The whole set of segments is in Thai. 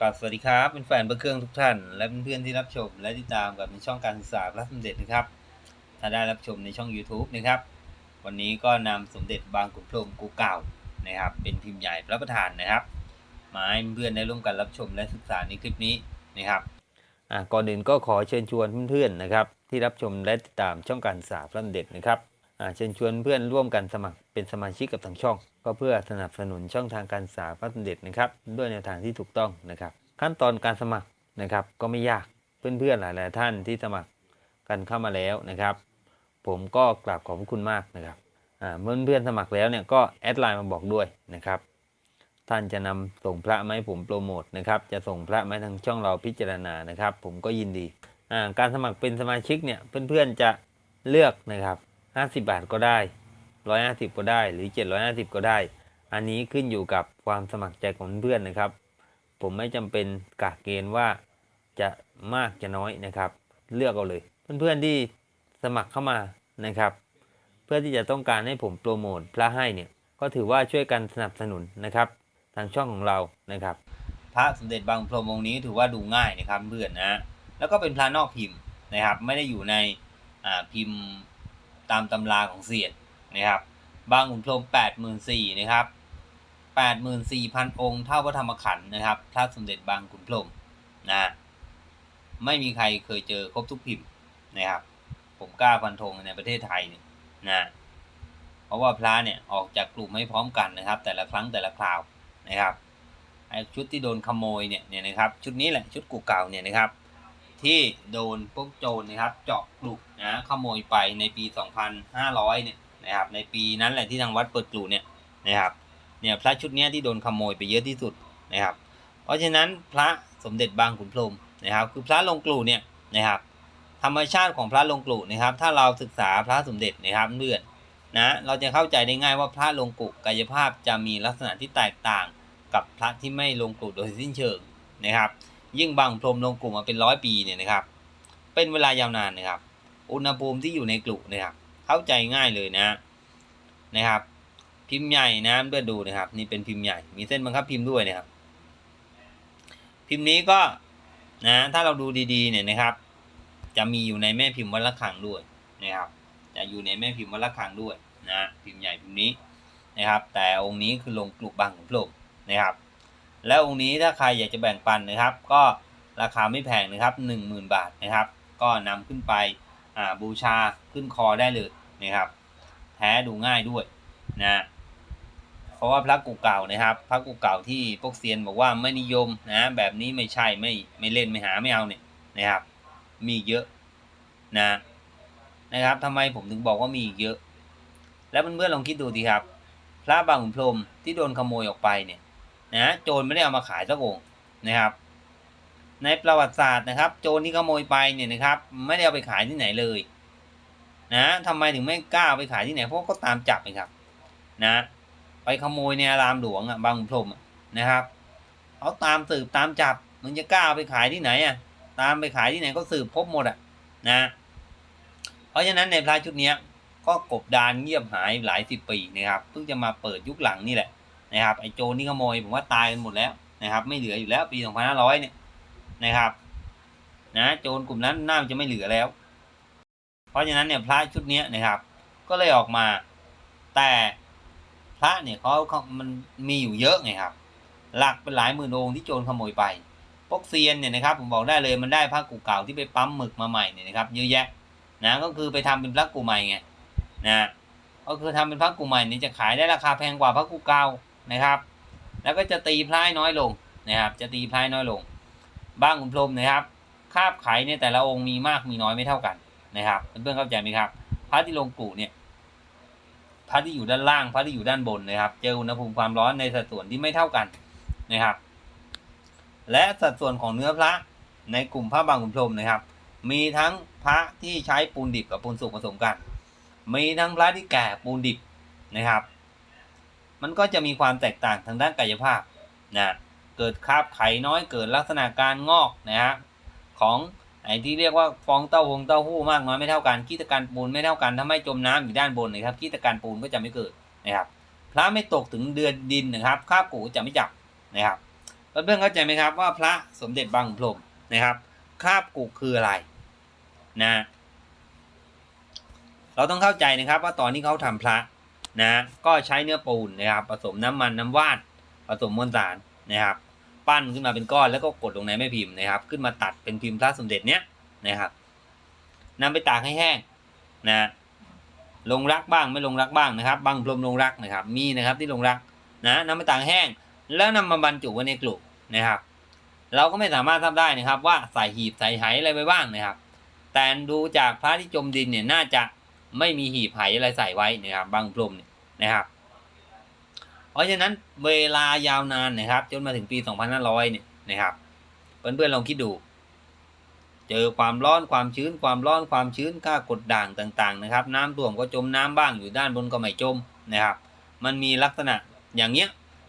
กราบสวัสดีครับเป็นแฟนพระเครื่องทุกท่าน และเพื่อนๆที่รับชม และติดตามกับในช่องการศึกษาพระสมเด็จนะครับ ถ้าได้รับชมในช่อง YouTube นะครับ วันนี้ก็นำสมเด็จบางขุนพรหมกูเก่านะครับ เป็นพิมพ์ใหญ่พระประธานนะครับ มาให้เพื่อนได้ร่วมกันรับชมและศึกษาในคลิปนี้นะครับอ่าก่อนอื่นก็ขอเชิญชวนเพื่อนๆนะครับ ที่รับชมและติดตามช่องการศึกษาพระสมเด็จนะครับ เชิญชวนเพื่อนร่วมกันสมัครเป็นสมาชิกกับทางช่อง ก็เพื่อสนับสนุนช่องทางการศึกษาพระสมเด็จนะครับ ด้วยแนวทางที่ถูกต้องนะครับ ขั้นตอนการสมัครนะครับ ก็ไม่ยากเพื่อนๆหลายๆท่านที่สมัครกันเข้ามาแล้วนะครับ ผมก็กราบขอบคุณมากนะครับเมื่อเพื่อนสมัครแล้วเนี่ยก็แอดไลน์มาบอกด้วยนะครับ ท่านจะนำส่งพระมาให้ผมโปรโมทนะครับจะส่งพระมาให้ทางช่องเราพิจารณานะครับ ผมก็ยินดีการสมัครเป็นสมาชิกเนี่ยเพื่อนๆจะเลือกนะครับ 50 บาทก็ได้ 150 ก็ได้ หรือ 750 ก็ได้ อันนี้ขึ้นอยู่กับความสมัครใจของเพื่อนนะครับ ผมไม่จำเป็นกะเกณฑ์ว่าจะมากจะน้อยนะครับ เลือกเอาเลย เพื่อนๆที่สมัครเข้ามานะครับ เพื่อที่จะต้องการให้ผมโปรโมทพระให้เนี่ยก็ถือว่าช่วยกันสนับสนุนนะครับ ทางช่องของเรานะครับ พระสมเด็จบางพรหมองค์นี้ถือว่าดูง่ายนะครับเพื่อนนะแล้วก็เป็นพระนอกพิมพ์นะครับ ไม่ได้อยู่ในอ่าพิมพ์ ตามตำราของเสียดนะครับ บางขุนพรหมแปดหมื่นสี่นะครับแปดหมื่นสี่พันองค์เท่าพระธรรมขันธ์นะครับพระสมเด็จบางขุนพรหมนะไม่มีใครเคยเจอครบทุกพิมพ์นะครับ ผมกล้าฟันธงในประเทศไทยเนี่ยนะเพราะว่าพระเนี่ยออกจากกลุ่มไม่พร้อมกันนะครับ แต่ละครั้งแต่ละคราวนะครับไอชุดที่โดนขโมยเนี่ยเนี่ยนะครับ ชุดนี้แหละชุดกูเก่าเนี่ยนะครับ ที่โดนพวกโจรนะครับเจาะกลุกนะขโมยไปในปี 2500 เนี่ยนะครับในปีนั้นแหละที่ทางวัดเปิดกลุ่เนี่ยนะครับเนี่ยพระชุดนี้ที่โดนขโมยไปเยอะที่สุดนะครับ เพราะฉะนั้นพระสมเด็จบางขุนพรหมนะครับ คือพระลงกลุ่เนี่ยนะครับธรรมชาติของพระลงกลุ่นะครับ ถ้าเราศึกษาพระสมเด็จนะครับเพื่อนนะเราจะเข้าใจได้ง่ายว่าพระลงกุกายภาพจะมีลักษณะที่แตกต่างกับพระที่ไม่ลงกุโดยสิ้นเชิงนะครับ ยิ่งบางพรมลงกลุ่มมาเป็นร้อยปีเนี่ยนะครับ เป็นเวลายาวนานนะครับ อุณหภูมิที่อยู่ในกลุ่มนะครับ เข้าใจง่ายเลยนะนะครับ พิมพ์ใหญ่นะเพื่อดูนะครับ นี่เป็นพิมพ์ใหญ่ มีเส้นบังคับพิมพ์ด้วยนะครับ พิมพ์นี้ก็นะถ้าเราดูดีๆเนี่ยนะครับ จะมีอยู่ในแม่พิมพ์วัดละคังด้วยนะครับ จะอยู่ในแม่พิมพ์วัดละคังด้วยนะพิมพ์ใหญ่พิมพ์นี้นะครับ แต่องค์นี้คือลงกลุ่มบางขุนพรมนะครับ แล้วองค์นี้ถ้าใครอยากจะแบ่งปันนะครับ ก็ราคาไม่แพงนะครับ 10,000 บาทนะครับ ก็นำขึ้นไปบูชาขึ้นคอได้เลยนะครับแท้ดูง่ายด้วยนะเพราะว่าพระกุเก่านะครับ พระกุเก่าที่พวกเซียนบอกว่าไม่นิยมนะแบบนี้ไม่ใช่ไม่ไม่เล่นไม่หาไม่เอาเนี่ยนะครับ มีเยอะนะนะครับทำไมผมถึงบอกว่ามีเยอะ แล้วเพื่อนๆลองคิดดูดีครับ พระบางขุนพรมที่โดนขโมยออกไปเนี่ย นะโจรไม่ได้เอามาขายสักองค์นะครับ ในประวัติศาสตร์นะครับ โจรที่ขโมยไปเนี่ยนะครับ ไม่ได้เอาไปขายที่ไหนเลย นะทำไมถึงไม่กล้าไปขายที่ไหนเพราะก็ตามจับเองครับ นะ ไปขโมยในอารามหลวงอะบางพรมนะครับเขาตามสืบตามจับมึงจะกล้าเอาไปขายที่ไหนอะ ตามไปขายที่ไหนก็สืบพบหมดอะ นะ เพราะฉะนั้นในพระชุดเนี้ยก็กบดานเงียบหายหลายสิบปีนะครับเพิ่งจะมาเปิดยุคหลังนี่แหละ นะครับไอโจรนี่ขโมยผมว่าตายกันหมดแล้วนะครับ ไม่เหลืออยู่แล้วปี 2500 เนี่ยนะครับ นะโจรกลุ่มนั้นน่าจะไม่เหลือแล้ว เพราะฉะนั้นเนี่ยพระชุดนี้นะครับ ก็เลยออกมา แต่พระเนี่ยเขาเขามันมีอยู่เยอะไงครับ หลักเป็นหลายหมื่นองค์ที่โจรขโมยไปพวกเซียนเนี่ยนะครับผมบอกได้เลยมันได้พระกูเก่าที่ไปปั๊มหมึกมาใหม่เนี่ยนะครับเยอะแยะนะก็คือไปทำเป็นพระกูใหม่ไงนะก็คือทำเป็นพระกูใหม่นี่จะขายได้ราคาแพงกว่าพระกูเก่า นะครับ แล้วก็จะตีพลายน้อยลงนะครับ จะตีพลายน้อยลง บ้างขุนพรมนะครับ คาบไขเนี่ยแต่ละองค์มีมากมีน้อยไม่เท่ากันนะครับเพื่อนๆเข้าใจไหมครับพระที่ลงกูเนี่ยพระที่อยู่ด้านล่างพระที่อยู่ด้านบนนะครับ เจออุณหภูมิความร้อนในสัดส่วนที่ไม่เท่ากันนะครับ และสัดส่วนของเนื้อพระในกลุ่มพระบางขุนพรมนะครับ มีทั้งพระที่ใช้ปูนดิบกับปูนสุกผสมกัน มีทั้งพระที่แก่ปูนดิบนะครับ มันก็จะมีความแตกต่างทางด้านกายภาพนะเกิดคราบไขน้อยเกิดลักษณะการงอกนะฮะของไอ้ที่เรียกว่าฟองเต้าหงเต้าหู้มากน้อยไม่เท่ากันขี้ตะการปูนไม่เท่ากันถ้าไม่จมน้ำอยู่ด้านบนนะครับขี้ตะการปูนก็จะไม่เกิดนะครับพระไม่ตกถึงเดือนดินนะครับคราบกูจะไม่จับนะครับเเพื่อนๆเข้าใจไหมครับว่าพระสมเด็จบางพรมนะครับคราบกุคืออะไรนะเราต้องเข้าใจนะครับว่าตอนที่เขาทำพระ นะก็ใช้เนื้อปูนนะครับ ผสมน้ำมันน้ำว่าน ผสมมวลสารนะครับ ปั้นขึ้นมาเป็นก้อนแล้วก็กดลงในแม่พิมพ์นะครับ ขึ้นมาตัดเป็นพิมพ์พระสมเด็จเนี้ยนะครับนำไปตากให้แห้งนะลงรักบ้างไม่ลงรักบ้างนะครับบางพรมลงรักนะครับ มีนะครับที่ลงรักนะนำไปตากแห้ง แล้วนำมาบรรจุไว้ในกลุ่มนะครับ เราก็ไม่สามารถทราบได้นะครับ ว่าใส่หีบใส่ไหอะไรไปบ้างนะครับ แต่ดูจากพระที่จมดินเนี่ยน่าจะ ไม่มีหีบไหอะไรใส่ไว้นะครับบางพรมเนี่ยนะครับ เพราะฉะนั้นเวลายาวนานนะครับ จนมาถึงปี 2500 เนี่ยนะครับเพื่อนๆลองคิดดู เจอความร้อนความชื้น ความร้อนความชื้นค่ากดด่างต่าง ๆ นะครับ น้ำท่วมก็จมน้ำบ้างอยู่ด้านบนก็ไม่จมนะครับ มันมีลักษณะอย่างเงี้ย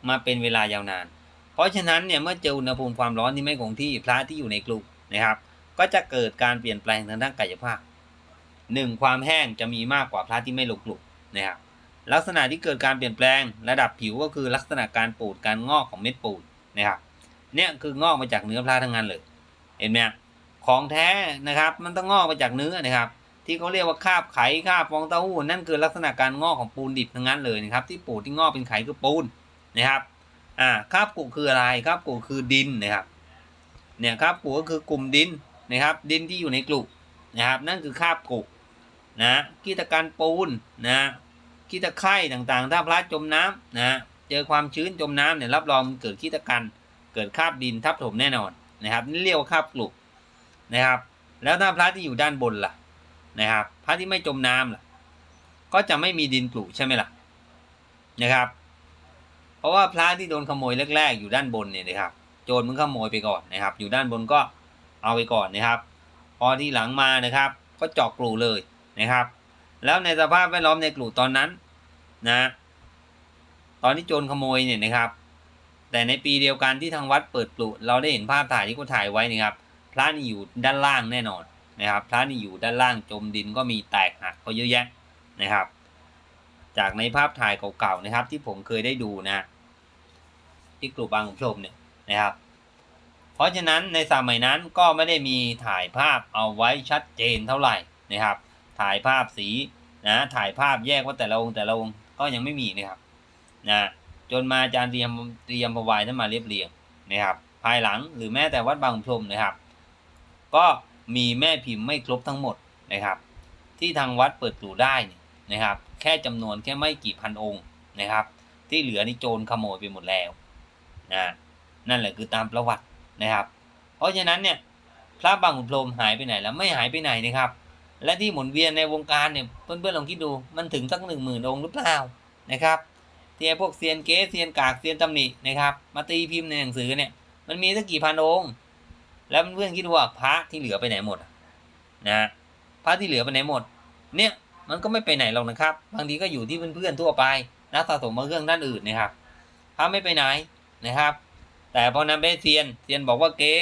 มาเป็นเวลายาวนาน เพราะฉะนั้นเนี่ยเมื่อเจออุณหภูมิความร้อนที่ไม่คงที่พระที่อยู่ในกลุ่มนะครับ ก็จะเกิดการเปลี่ยนแปลงทางด้านกายภาพ หนึ่งความแห้งจะมีมากกว่าพระที่ไม่ลงกลุ่มนะครับลักษณะที่เกิดการเปลี่ยนแปลงระดับผิวก็คือลักษณะการปูดการงอกของเม็ดปูดนะครับเนี่ยคืองอกมาจากเนื้อพระทั้งนั้นเลยเห็นไหมของแท้นะครับมันต้องงอกมาจากเนื้อนะครับ ที่เขาเรียกว่าคาบไข่คาบฟองเต้าหู้นั่นคือลักษณะการงอกของปูนดิบทั้งนั้นเลยนะครับ ที่ปูดที่งอกเป็นไข่คือปูนนะครับอ่าคาบกุคืออะไรคาบกุคือดินนะครับเนี่ยคาบกุก็คือกลุ่มดินนะครับ ดินที่อยู่ในกลุ่นะครับ นั่นคือคาบกุ นะกีตการปูนนะกีตะไคร่ต่างๆ ถ้าพระจมน้ำนะเจอความชื้นจมน้ำเนี่ยรับรองเกิดกีตะกันเกิดคาบดินทับถมแน่นอนนะครับนี่เรียกว่าคาบกลุนะครับ แล้วถ้าพระที่อยู่ด้านบนล่ะนะครับ พระที่ไม่จมน้ำล่ะ ก็จะไม่มีดินกลุใช่ไหมล่ะนะครับ เพราะว่าพระที่โดนขโมยแรก ๆ อยู่ด้านบนเนี่ยนะครับ โจรมันขโมยไปก่อนนะครับ อยู่ด้านบนก็เอาไปก่อนนะครับ พอที่หลังมานะครับ ก็เจาะกลูเลย นะครับ แล้วในสภาพแวดล้อมในกลูตอนนั้นนะ ตอนที่โจรขโมยเนี่ยนะครับ แต่ในปีเดียวกันที่ทางวัดเปิดกลุ่เราได้เห็นภาพถ่ายที่เขาถ่ายไว้นะครับ พระนี่อยู่ด้านล่างแน่นอนนะครับ พระนี่อยู่ด้านล่างจมดินก็มีแตกหักเขาเยอะแยะนะครับ จากในภาพถ่ายเก่าๆนะครับ ที่ผมเคยได้ดูนะที่กลุ่มบางขุนพรมเนี่ยนะครับ เพราะฉะนั้นในสมัยนั้นก็ไม่ได้มีถ่ายภาพเอาไว้ชัดเจนเท่าไหร่นะครับ ถ่ายภาพสีนะถ่ายภาพแยกว่าแต่ละองค์แต่ละองค์ก็ยังไม่มีนะครับนะจนมาอาจารย์เตรียมเตรียมประวายนั้นมาเรียบเรียงนะครับ ภายหลังหรือแม้แต่วัดบางขุนพรมนะครับ ก็มีแม่พิมพ์ไม่ครบทั้งหมดนะครับ ที่ทางวัดเปิดกลูได้นะครับ แค่จำนวนแค่ไม่กี่พันองค์นะครับ ที่เหลือนี่โจรขโมยไปหมดแล้วนะนั่นแหละคือตามประวัตินะครับ เพราะฉะนั้นเนี่ยพระบางขุนพรมหายไปไหนแล้วไม่หายไปไหนนะครับ และที่หมุนเวียนในวงการเนี่ยเพื่อนๆลองคิดดูมันถึงสักหนึ่งหมื่นองค์หรือเปล่านะครับที่ไอ้พวกเซียนเก๊เซียนกากเซียนตำหนินะครับ มาตีพิมพ์ในหนังสือเนี่ยมันมีสักกี่พันองค์ แล้วเพื่อนๆคิดดูว่าพระที่เหลือไปไหนหมดนะพระที่เหลือไปไหนหมด เนี่ยมันก็ไม่ไปไหนหรอกนะครับ บางทีก็อยู่ที่เพื่อนๆทั่วไปนักสะสมมาเครื่องด้านอื่นนะครับพระไม่ไปไหนนะครับ แต่พอนำไปเซียนเซียนบอกว่าเก๊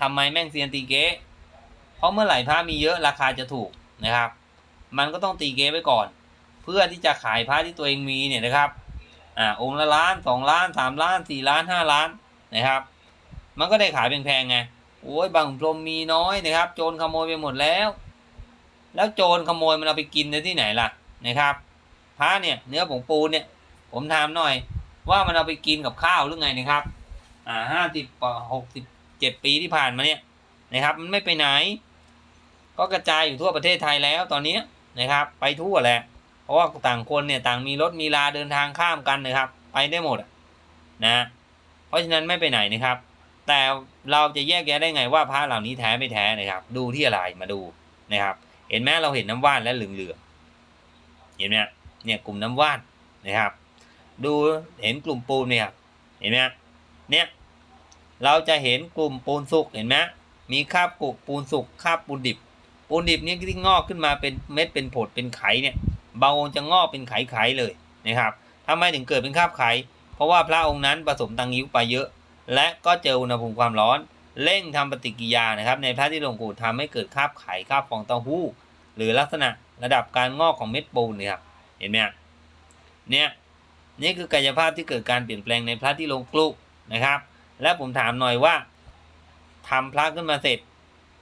ทำไมแม่งเซียนตีเก๊ ราะเมื่อไหร่พระมีเยอะราคาจะถูกนะครับ มันก็ต้องตีเก๊ไว้ก่อน เพื่อที่จะขายพระที่ตัวเองมีเนี่ยนะครับอ่าองค์ละล้านสองล้านสามล้านสี่ล้านห้าล้านนะครับ มันก็ได้ขายแพงๆไงโอ้ยบางพรมมีน้อยนะครับ โจรขโมยไปหมดแล้ว แล้วโจรขโมยมันเอาไปกินในที่ไหนล่ะนะครับพระเนี่ยเนื้อผงปูนเนี่ย ผมถามหน่อยว่ามันเอาไปกินกับข้าวหรือไงนะครับ อ่าห้าสิบหกสิบเจ็ดปีที่ผ่านมาเนี่ยนะครับ มันไม่ไปไหน ก็กระจายอยู่ทั่วประเทศไทยแล้วตอนนี้นะครับ ไปทั่วแหละเพราะว่าต่างคนเนี่ยต่างมีรถมีลาเดินทางข้ามกันนะครับ ไปได้หมดนะเพราะฉะนั้นไม่ไปไหนนะครับ แต่เราจะแยกแยะได้ไงว่าพระเหล่านี้แท้ไม่แท้นะครับ ดูที่อะไรมาดูนะครับ เห็นไหมเราเห็นน้ำว่านและเหลืองๆเห็นไหมเนี่ยกลุ่มน้ำว่านนะครับ ดูเห็นกลุ่มปูนเนี่ยเห็นไหมเนี่ยเราจะเห็นกลุ่มปูนสุกเห็นไหมมีคาบกลุ่มปูนสุกคาบปูนดิบ ปูนดิบเนี่ยที่งอกขึ้นมาเป็นเม็ดเป็นผดเป็นไข่เนี่ยบางองค์จะงอกเป็นไข่ๆเลยนะครับทำไมถึงเกิดเป็นคราบไข่เพราะว่าพระองค์นั้นผสมตังยิ้วไปเยอะ และก็เจออุณหภูมิความร้อน เร่งทำปฏิกิริยานะครับ ในพระที่ลงกูทำให้เกิดคราบไข่คราบฟองเต้าหู้ หรือลักษณะระดับการงอกของเม็ดปูนเนี่ยครับเห็นไหมเนี่ยนี่คือกายภาพที่เกิดการเปลี่ยนแปลงในพระที่ลงกลุนะครับ และผมถามหน่อยว่าทำพระขึ้นมาเสร็จ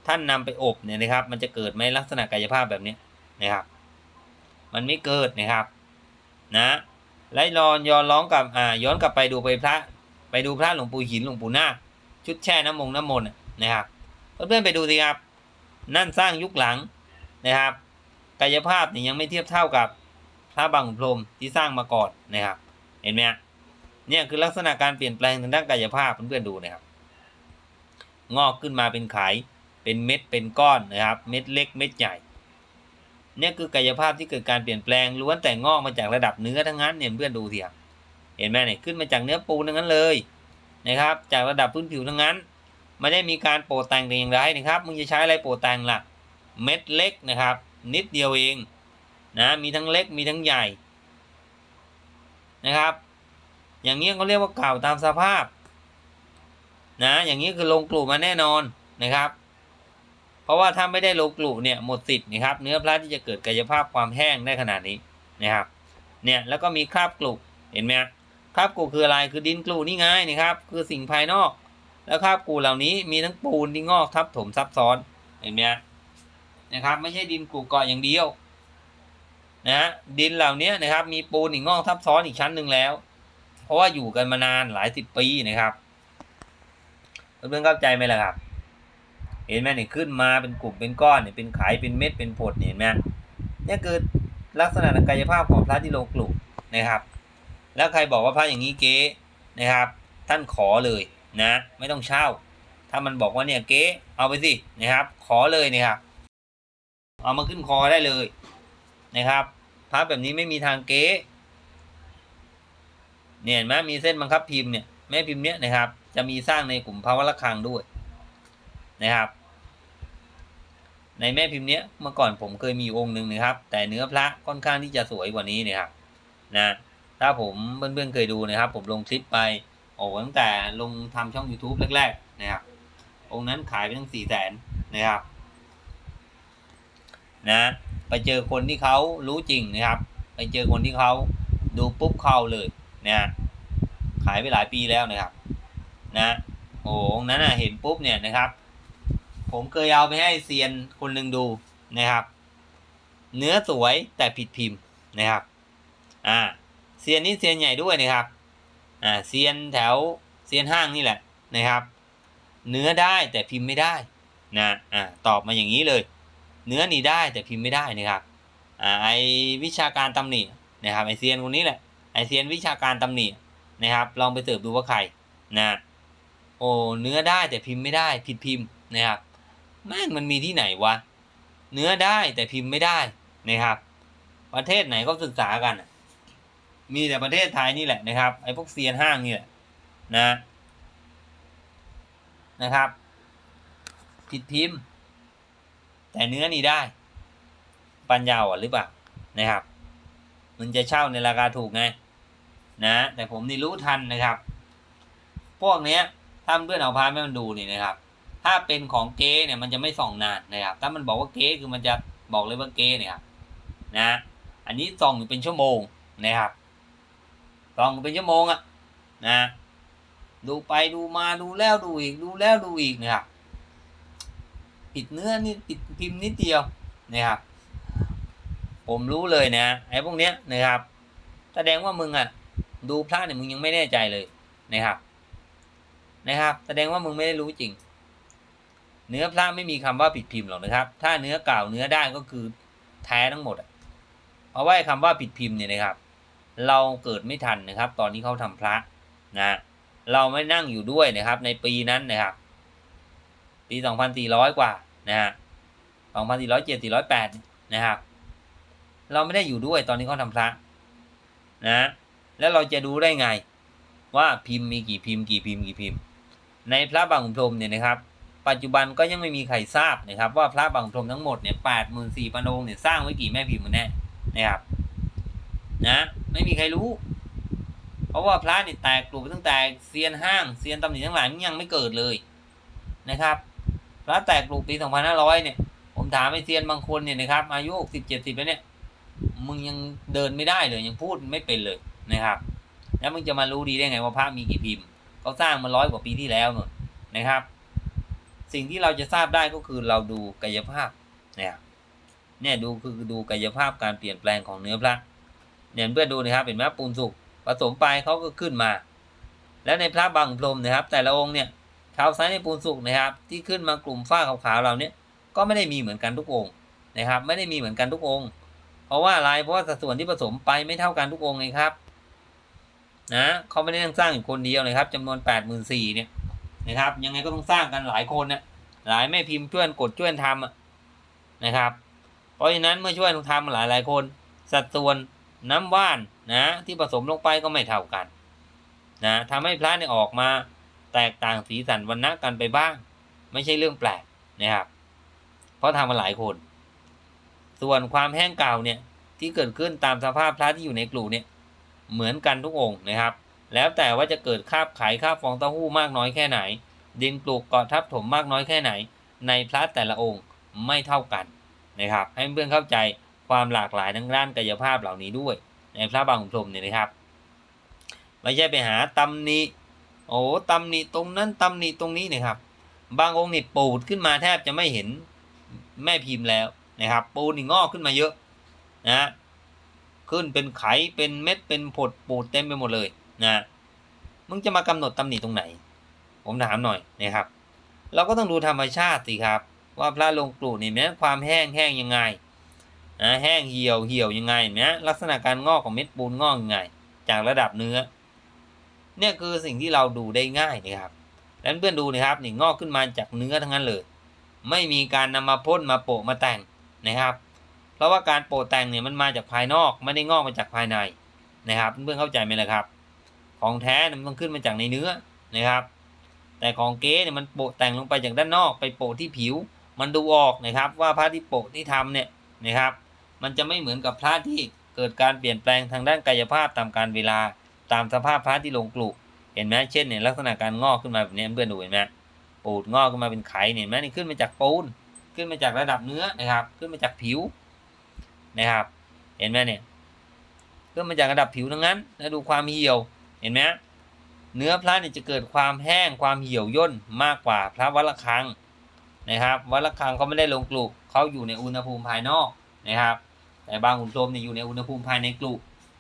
ท่านนำไปอบเนี่ยนะครับ มันจะเกิดไหมลักษณะกายภาพแบบนี้นะครับ มันไม่เกิดนะครับ นะและย้อนย้อนร้องกับอ่าย้อนกลับไปดูไปพระ ไปดูพระหลวงปู่หินหลวงปู่นาคชุดแช่น้ำมงน้ำมนต์นะครับเพื่อนๆไปดูสิครับ นั่นสร้างยุคหลังนะครับกายภาพเนี่ยยังไม่เทียบเท่ากับพระบางขุนพรมที่สร้างมาก่อนนะครับ เห็นไหมเนี่ยคือลักษณะการเปลี่ยนแปลงทางด้านกายภาพเพื่อนๆดูนะครับ งอกขึ้นมาเป็นไข เป็นเม็ดเป็นก้อนนะครับ เม็ดเล็กเม็ดใหญ่เนี่ยคือกายภาพที่เกิดการเปลี่ยนแปลงล้วนแต่งอกมาจากระดับเนื้อทั้งนั้นเนี่ยเพื่อนดูสิครับเห็นไหมเนี่ยขึ้นมาจากเนื้อปูนทั้งนั้นเลยนะครับ จากระดับพื้นผิวทั้งนั้น ไม่ได้มีการโปรแต่งแต่อย่างไรนะครับมึงจะใช้อะไรโปรแต่งล่ะ เม็ดเล็กนะครับ นิดเดียวเองนะมีทั้งเล็กมีทั้งใหญ่นะครับ อย่างนี้เขาเรียกว่าเก่าตามสภาพนะอย่างนี้คือลงกลุ่มมาแน่นอนนะครับ ราะว่าถ้าไม่ได้ลงกลุ่เนี่ยหมดสิทธิ์นะครับเนื้อพระที่จะเกิดกายภาพความแห้งได้ขนาดนี้นะครับเนี่ยแล้วก็มีคราบกลุ่เห็นไหมคราบกลุ่คืออะไรคือดินกลุ่นี่ไงนะครับ คือสิ่งภายนอก แล้วคราบกลุ่เหล่านี้มีทั้งปูนที่งอกทับถมซับซ้อนเห็นไหมนะครับไม่ใช่ดินกลุ่เกาะอย่างเดียวนะฮะดินเหล่านี้นะครับมีปูนอีกงอกทับซ้อนอีกชั้นหนึ่งแล้ว เพราะว่าอยู่กันมานานหลายสิบปีนะครับเพื่อนๆเข้าใจไหมล่ะครับ เห็นไหมเนี่ยขึ้นมาเป็นกลุ่มเป็นก้อนเนี่ยเป็นไขเป็นเม็ดเป็นผดเห็นไหมเนี่ยคือลักษณะทางกายภาพของพระที่ลงกลุ่มนะครับ แล้วใครบอกว่าพระอย่างนี้เก๊นะครับ ท่านขอเลยนะ ไม่ต้องเช่า ถ้ามันบอกว่าเนี่ยเก๊เอาไปสินะครับ ขอเลยนะครับ เอามาขึ้นคอได้เลยนะครับพระแบบนี้ไม่มีทางเก๊เนี่ยเห็นไหมมีเส้นบังคับพิมพ์เนี่ยแม่พิมพ์เนี้ยนะครับ จะมีสร้างในกลุ่มภาวะระฆังด้วยนะครับ ในแม่พิมพ์เนี้ยเมื่อก่อนผมเคยมีองค์หนึ่งนะครับ แต่เนื้อพระค่อนข้างที่จะสวยกว่านี้นะครับนะถ้าผมเพื่อนๆเคยดูนะครับ ผมลงคลิปไปโอ้ตั้งแต่ลงทำช่อง YouTube แรกๆนะครับองค์นั้นขายไปตั้งสี่แสนนะครับนะไปเจอคนที่เขารู้จริงนะครับ ไปเจอคนที่เขาดูปุ๊บเข้าเลยนะขายไปหลายปีแล้วนะครับ นะโอ้องค์นั้นนะเห็นปุ๊บเนี่ยนะครับ ผมเคยเอาไปให้เซียนคนหนึ่งดูนะครับ เนื้อสวยแต่ผิดพิมพ์นะครับ อ่าเซียนนี้เซียนใหญ่ด้วยนะครับ อ่าเซียนแถวเซียนห้างนี่แหละนะครับ เนื้อได้แต่พิมพ์ไม่ได้นะอ่าตอบมาอย่างนี้เลย เนื้อนี่ได้แต่พิมพ์ไม่ได้นะครับอ่าไอวิชาการตำหนินะครับไอเซียนคนนี้แหละไอเซียนวิชาการตำหนินะครับ ลองไปเสิร์ฟดูว่าใครนะโอ้เนื้อได้แต่พิมพ์ไม่ได้ผิดพิมพ์นะครับ แม่งมันมีที่ไหนวะ เนื้อได้แต่พิมพ์ไม่ได้นะครับ ประเทศไหนก็ศึกษากัน มีแต่ประเทศไทยนี่แหละนะครับไอ้พวกเซียนห้างนี่แหละนะนะครับ ผิดพิมพ์ แต่เนื้อนี่ได้ ปัญญาอ่อนหรือเปล่านะครับ มันจะเช่าในราคาถูกไงนะแต่ผมนี่รู้ทันนะครับ พวกเนี้ยถ้าเพื่อนเอาพาให้มันดูนี่นะครับ ถ้าเป็นของเก๊เนี่ยมันจะไม่ส่องนานนะครับ ถ้ามันบอกว่าเก๊คือมันจะบอกเลยว่าเก๊เนี่ยนะ อันนี้ส่องอยู่เป็นชั่วโมงนะครับส่องเป็นชั่วโมงอะนะ ดูไปดูมาดูแล้วดูอีกดูแล้วดูอีกนะครับปิดเนื้อนี่ปิดพิมพ์นิดเดียวนะครับ ผมรู้เลยนะไอ้พวกเนี้ยนะครับแสดงว่ามึงอะดูพระเนี่ยมึงยังไม่แน่ใจเลยนะครับ นะครับ แสดงว่ามึงไม่ได้รู้จริง เนื้อพระไม่มีคำว่าผิดพิมพ์หรอกนะครับ ถ้าเนื้อเก่าเนื้อได้ก็คือแท้ทั้งหมดอะเพราะว่าคำว่าผิดพิมพ์เนี่ยนะครับ เราเกิดไม่ทันนะครับ ตอนที่เขาทำพระนะเราไม่นั่งอยู่ด้วยนะครับ ในปีนั้นนะครับ ปีสองพันสี่ร้อยกว่านะฮะสองพันสี่ร้อยเจ็ดสี่ร้อยแปดนะครับ เราไม่ได้อยู่ด้วยตอนที่เขาทำพระนะ แล้วเราจะดูได้ไง ว่าพิมพ์มีกี่พิมพ์กี่พิมพ์กี่พิมพ์ ในพระบางขุนพรมเนี่ยนะครับ ปัจจุบันก็ยังไม่มีใครทราบนะครับว่าพระบางพรมทั้งหมดเนี่ยแปดหมื่นสี่พันองค์เนี่ยสร้างไว้กี่แม่พิมพ์แน่นะครับนะไม่มีใครรู้ เพราะว่าพระเนี่ยแตกกลุ่มตั้งแต่เซียนห้างเซียนตำหนิทั้งหลายมันยังไม่เกิดเลยนะครับ พระแตกกลุ่มปีสองพันห้าร้อยเนี่ย ผมถามไอ้เซียนบางคนเนี่ยนะครับอายุหกสิบเจ็ดสิบแล้วเนี่ยมึงยังเดินไม่ได้เลยยังพูดไม่เป็นเลยนะครับ แล้วมึงจะมารู้ดีได้ไงว่าพระมีกี่พิมพ์เขาสร้างมาร้อยกว่าปีที่แล้วนู่นนะครับ สิ่งที่เราจะทราบได้ก็คือเราดูกายภาพเนี่ยเนี่ยดูคือดูกายภาพการเปลี่ยนแปลงของเนื้อพระเนี่ยเพื่อนดูนะครับเห็นไหมปูนสุกผสมไปเขาก็ขึ้นมา แล้วในพระบางพรมนะครับ แต่ละองค์เนี่ยชาวไซส์ในปูนสุกนะครับ ที่ขึ้นมากลุ่มฝ้าขาวๆเราเนี่ยก็ไม่ได้มีเหมือนกันทุกองค์นะครับ ไม่ได้มีเหมือนกันทุกองค์ เพราะว่าอะไรเพราะว่าสัดส่วนที่ผสมไปไม่เท่ากันทุกองค์เลยครับนะเขาไม่ได้สร้างอยู่คนเดียวนะครับจำนวนแปดหมื่นสี่เนี่ย นะครับ ยังไงก็ต้องสร้างกันหลายคนนะหลายแม่พิมพ์ช่วยกดช่วยทำนะครับ เพราะฉะนั้นเมื่อช่วยทำหลายหลายคน สัดส่วนน้ำว่านนะที่ผสมลงไปก็ไม่เท่ากันนะทำให้พระเนี่ยออกมาแตกต่างสีสันวรรณะกันไปบ้าง ไม่ใช่เรื่องแปลกนะครับ เพราะทำมาหลายคน ส่วนความแห้งเก่าเนี่ยที่เกิดขึ้นตามสภาพพระที่อยู่ในกลุ่เนี่ยเหมือนกันทุกองค์นะครับ แล้วแต่ว่าจะเกิดคาบไขคาบฟองเต้าหู้มากน้อยแค่ไหน ดินปลูกเกาะทับถมมากน้อยแค่ไหน ในพระแต่ละองค์ไม่เท่ากันนะครับ ให้เพื่อนเข้าใจความหลากหลายทางด้านกายภาพเหล่านี้ด้วย ในพระบางขุนพรมเนี่ยนะครับ ไม่ใช่ไปหาตำหนิโอ้ตำหนิตรงนั้นตำหนิตรงนี้นะครับ บางองค์นี่ปูดขึ้นมาแทบจะไม่เห็นแม่พิมพ์แล้วนะครับ ปูนนี่งอกขึ้นมาเยอะนะขึ้นเป็นไขเป็นเม็ดเป็นผดปูดเต็มไปหมดเลย นะมึงจะมากำหนดตำหนิตรงไหน ผมถามหน่อยนะครับ เราก็ต้องดูธรรมชาติสิครับ ว่าพระลงกลุ่นี่แม้ความแห้งแห้งยังไงนะแห้งเหี่ยวเหี่ยวยังไงนะลักษณะการงอกของเม็ดปูนงอกยังไง จากระดับเนื้อ เนี่ยคือสิ่งที่เราดูได้ง่ายนะครับแล้วเพื่อนดูนะครับนี่งอกขึ้นมาจากเนื้อทั้งนั้นเลย ไม่มีการนำมาพ่นมาโปะมาแต่งนะครับ เพราะว่าการโปะแต่งเนี่ยมันมาจากภายนอกไม่ได้งอกมาจากภายในนะครับ เพื่อนๆเข้าใจไหมล่ะครับ ของแท้เนี่ยมันต้องขึ้นมาจากในเนื้อนะครับ แต่ของเก๊เนี่ยมันโปะแต่งลงไปจากด้านนอกไปโปะที่ผิว มันดูออกนะครับว่าพระที่โปะที่ทำเนี่ยนะครับ มันจะไม่เหมือนกับพระที่เกิดการเปลี่ยนแปลงทางด้านกายภาพตามการเวลาตามสภาพพระที่ลงกลุเห็นไหมเช่นเนี่ยลักษณะการงอกขึ้นมาแบบนี้เพื่อนดูเห็นไหมปูดงอกขึ้นมาเป็นไข่เนี่ยเห็นไหมนี่ขึ้นมาจากปูนขึ้นมาจากระดับเนื้อนะครับ ขึ้นมาจากผิวนะครับ เห็นไหมเนี่ยขึ้นมาจากระดับผิวทั้งนั้นแล้วดูความเหี่ยว เห็นไหมเนื้อพระเนี่ยจะเกิดความแห้งความเหี่ยวย่นมากกว่าพระวัลคังนะครับวัลคังเขาไม่ได้ลงกลุเขาอยู่ในอุณหภูมิภายนอกนะครับ แต่บางขุนพรมเนี่ยอยู่ในอุณหภูมิภายในกลุ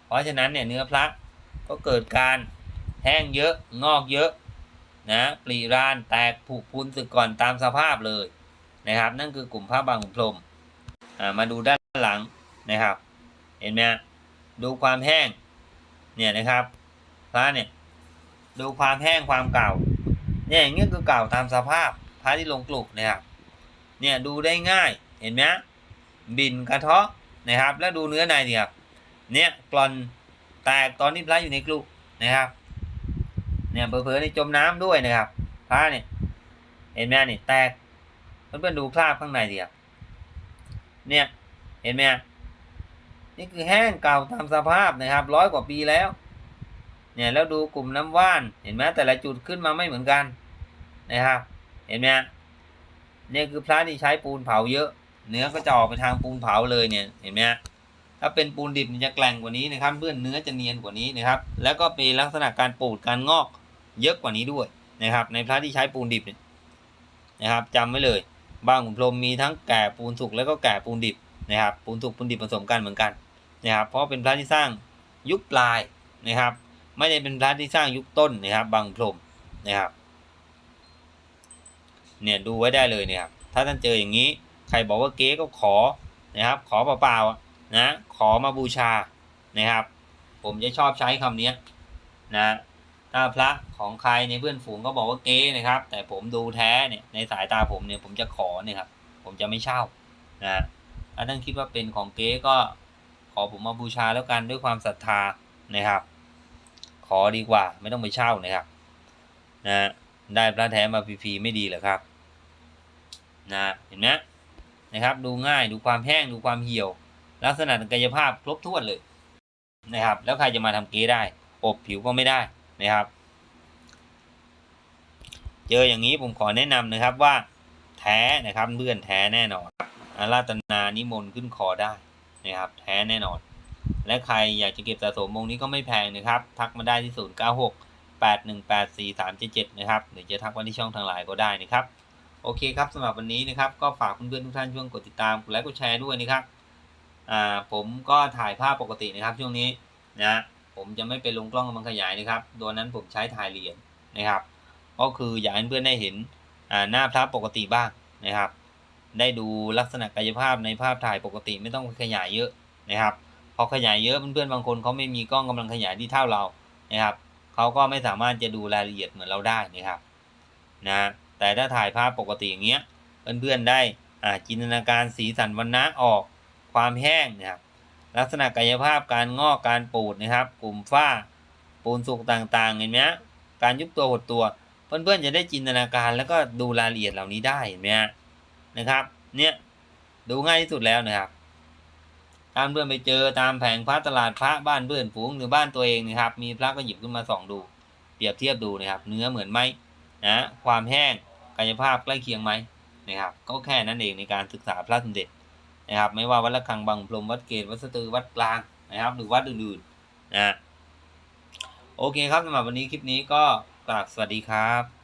เพราะฉะนั้นเนี่ยเนื้อพระก็เกิดการแห้งเยอะงอกเยอะนะปรีรานแตกผุพุนสึกก่อนตามสภาพเลยนะครับ นั่นคือกลุ่มพระบางขุนพรมมาดูด้านหลังนะครับ เห็นไหมดูความแห้งเนี่ยนะครับ พระเนี่ย ดูความแห้งความเก่า เนี่ยอย่างเงี้ยคือเก่าตามสภาพพระที่ลงกลุกนะครับเนี่ยดูได้ง่ายเห็นไหมบินกระเทาะนะครับ แล้วดูเนื้อในเนี่ยครับเนี่ยกลอนแตกตอนที่พระอยู่ในกลุกนะครับ เนี่ยเผลอๆในจมน้ำด้วยนะครับพระเนี่ยเห็นไหมนี่แตกเพื่อนๆดูคราบข้างในดิครับเนี่ยเห็นไหมนี่คือแห้งเก่าตามสภาพนะครับร้อยกว่าปีแล้ว เนี่ยแล้วดูกลุ่มน้ำว่านเห็นไหมแต่ละจุดขึ้นมาไม่เหมือนกันนะครับ เห็นไหมเนี่ยคือพระที่ใช้ปูนเผาเยอะ เนื้อก็จะออกไปทางปูนเผาเลยเนี่ยเห็นไหมถ้าเป็นปูนดิบมันจะแกร่งกว่านี้นะครับเพื่อนเนื้อจะเนียนกว่านี้นะครับ แล้วก็มีลักษณะการปูดการงอกเยอะกว่านี้ด้วยนะครับ ในพระที่ใช้ปูนดิบเนี่ยนะครับจำไว้เลยบางขุนพรมมีทั้งแก่ปูนสุกแล้วก็แก่ปูนดิบนะครับ ปูนสุกปูนดิบผสมกันเหมือนกันนะครับ เพราะเป็นพระที่สร้างยุคปลายนะครับ ไม่ได้เป็นพระที่สร้างยุคต้นนะครับ บางพรมนะครับ เนี่ยดูไว้ได้เลยเนี่ยครับถ้าท่านเจออย่างนี้ ใครบอกว่าเก๊ก็ขอนะครับ ขอเปล่าๆนะขอมาบูชานะครับ ผมจะชอบใช้คำนี้นะถ้าพระของใครในเพื่อนฝูงก็บอกว่าเก๊นะครับ แต่ผมดูแท้เนี่ยในสายตาผมเนี่ยผมจะขอเนี่ยครับผมจะไม่เช่านะถ้าท่านคิดว่าเป็นของเก๊ก็ขอผมมาบูชาแล้วกันด้วยความศรัทธานะครับ ขอดีกว่า ไม่ต้องไปเช่านะครับนะได้พระแท้มาฟรีๆไม่ดีเหรอครับนะเห็นไหมนะครับ ดูง่ายดูความแห้งดูความเหี่ยว ลักษณะทางกายภาพครบถ้วนเลยนะครับ แล้วใครจะมาทำเก๊ได้ อบผิวก็ไม่ได้นะครับ เจออย่างนี้ผมขอแนะนำนะครับว่าแท้นะครับเพื่อนแท้แน่นอนอาราธนานิมนต์ขึ้นคอได้นะครับ แท้แน่นอน และใครอยากจะเก็บสะสมวงนี้ก็ไม่แพงนะครับ ทักมาได้ที่ 0 9 6 8184377 นะครับหรือจะทักมาที่ช่องทางไลน์ก็ได้นะครับ โอเคครับสำหรับวันนี้นะครับก็ฝากเพื่อนๆทุกท่านช่วยกดติดตามกดไลค์กดแชร์ด้วยนะครับอ่าผมก็ถ่ายภาพปกตินะครับช่วงนี้นะผมจะไม่ไปลงกล้องกำลังขยายนะครับตัวนั้นผมใช้ถ่ายเหรียญนะครับ ก็คืออยากให้เพื่อนได้เห็นอ่าหน้าพระปกติบ้างนะครับ ได้ดูลักษณะกายภาพในภาพถ่ายปกติไม่ต้องขยายเยอะนะครับ พอขยายเยอะเพื่อนๆบางคนเขาไม่มีกล้องกำลังขยายที่เท่าเรานะครับเขาก็ไม่สามารถจะดูรายละเอียดเหมือนเราได้นะครับนะแต่ถ้าถ่ายภาพปกติอย่างเงี้ยเพื่อนๆได้อ่าจินตนาการสีสันวรรณะออกความแห้งนะครับลักษณะกายภาพการงอกการปูดนะครับ กลุ่มฝ้าปูนสุกต่างๆเห็นไหมฮะการยุบตัวหดตัวเพื่อนๆจะได้จินตนาการแล้วก็ดูรายละเอียดเหล่านี้ได้เห็นไหมฮะนะครับเนี่ยดูง่ายที่สุดแล้วนะครับามเพื่อนไปเจอตามแผงพระตลาดพระบ้านเพื่อนฝูงหรือบ้านตัวเองนะครับ มีพระก็หยิบขึ้นมาส่องดู เปรียบเทียบดูนะครับ เนื้อเหมือนไหมนะความแห้งกายภาพใกล้เคียงไหมนะครับ ก็แค่นั้นเองในการศึกษาพระสมเด็จนะครับ ไม่ว่าวัดระฆังบางพรมวัดเกตวัดสตือวัดกลางนะครับ หรือวัดอื่นๆนะโอเคครับสำหรับวันนี้คลิปนี้ก็กราบสวัสดีครับ